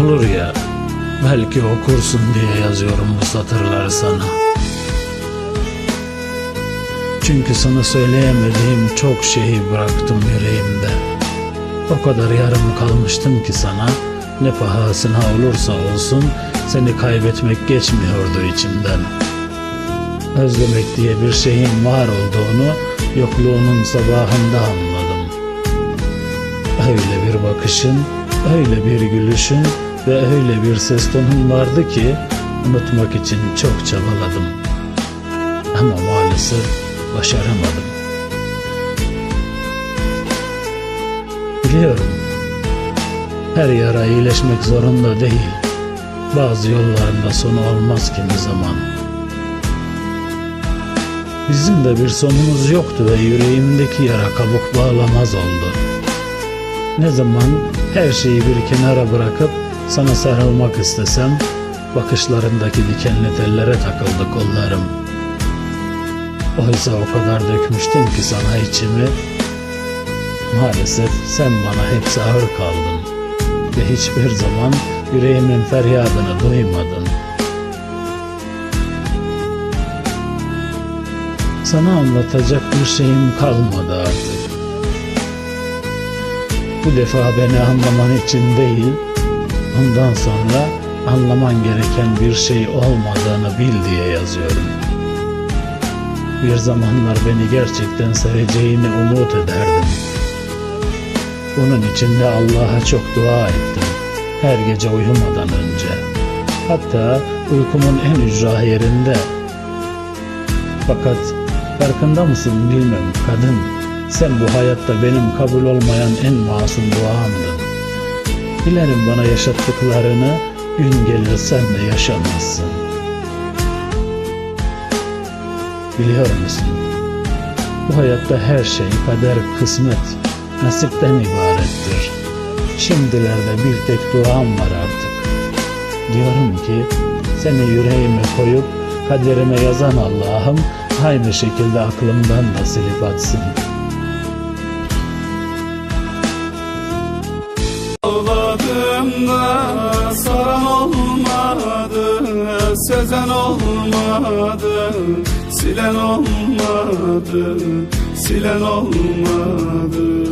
olur ya, belki okursun diye yazıyorum bu satırları sana. Çünkü sana söyleyemediğim çok şeyi bıraktım yüreğimde. O kadar yarım kalmıştım ki sana, ne pahasına olursa olsun seni kaybetmek geçmiyordu içimden. Özlemek diye bir şeyin var olduğunu yokluğunun sabahında anladım. Öyle bir bakışın, öyle bir gülüşün ve öyle bir ses tonun vardı ki unutmak için çok çabaladım. Ama maalesef başaramadım. Biliyorum. Her yara iyileşmek zorunda değil. Bazı yollarında sonu olmaz kimi zaman. Bizim de bir sonumuz yoktu ve yüreğimdeki yara kabuk bağlamaz oldu. Ne zaman her şeyi bir kenara bırakıp sana sarılmak istesem, bakışlarındaki dikenli tellere takıldı kollarım. Oysa o kadar dökmüştüm ki sana içimi, Maalesef sen bana hep sağır kaldın ve hiçbir zaman yüreğimin feryadını duymadın. Sana anlatacak bir şeyim kalmadı artık. Bu defa beni anlaman için değil, bundan sonra anlaman gereken bir şey olmadığını bil diye yazıyorum. Bir zamanlar beni gerçekten seveceğini umut ederdim. Bunun için de Allah'a çok dua ettim. Her gece uyumadan önce. Hatta uykumun en ücra yerinde. Fakat farkında mısın bilmem kadın. Sen bu hayatta benim kabul olmayan en masum duamdın. Dilerim bana yaşattıklarını gün gelir sen de yaşamazsın. Biliyor musun? Bu hayatta her şey kader, kısmet, nasipten ibarettir. Şimdilerde bir tek duam var artık. Diyorum ki seni yüreğime koyup kaderime yazan Allah'ım aynı şekilde aklımdan da silip atsın. Sezen olmadı Silen olmadı Silen olmadı